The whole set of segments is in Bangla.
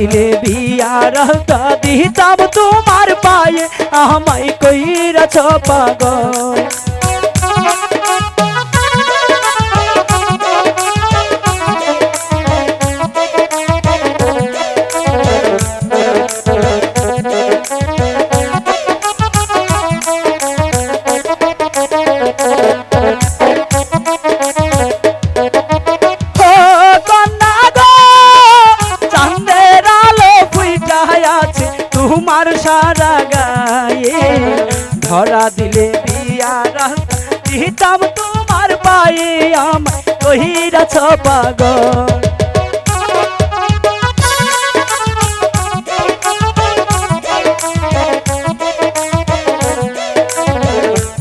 দিলে বিয়ার দিতাম তোমার পায়ে। আমায় কইরাছ পাগল। ঘুমার সারা গায়ে ধরা দিলে বিয়ারা তোমার পায়ে আমার পাগ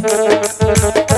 Thank you.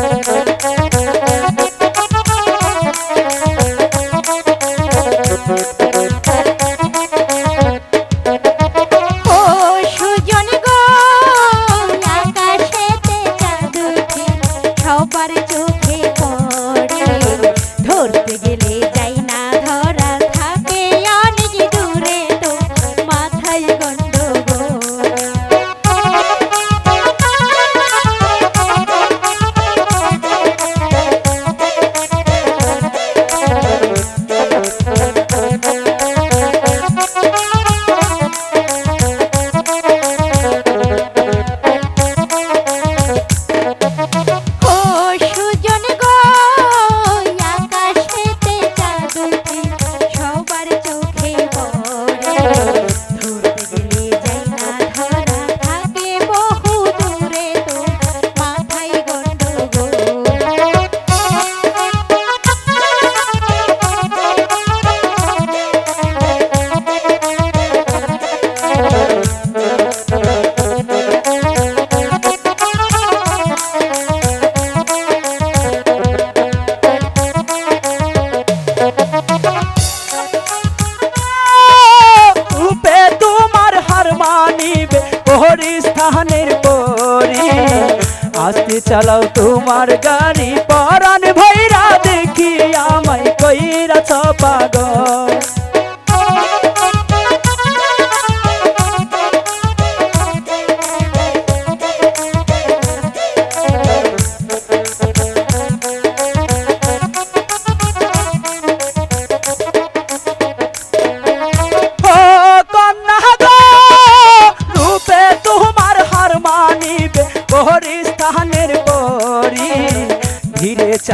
চালাও তোমার গাড়ি পরান ভৈরা দেখি আমায় কইরা পাগল।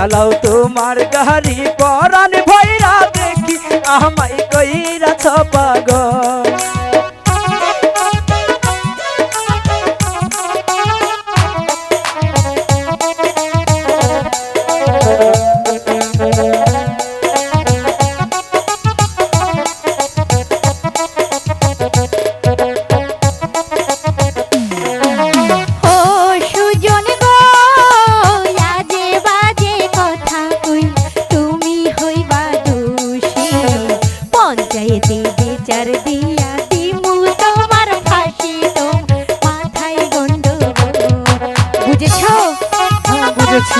চালাও তোমার গাড়ি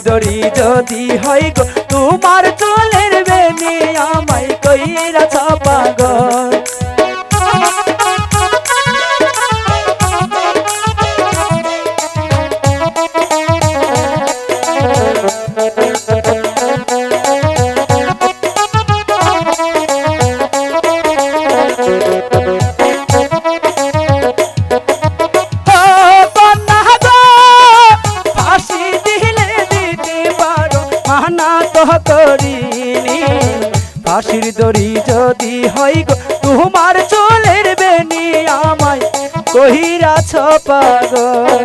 দড়ি যদি হয় গো ফাঁসির দড়ি যদি হই গো তোমার চলের বেনি আমায় কহিরাছ পাগল।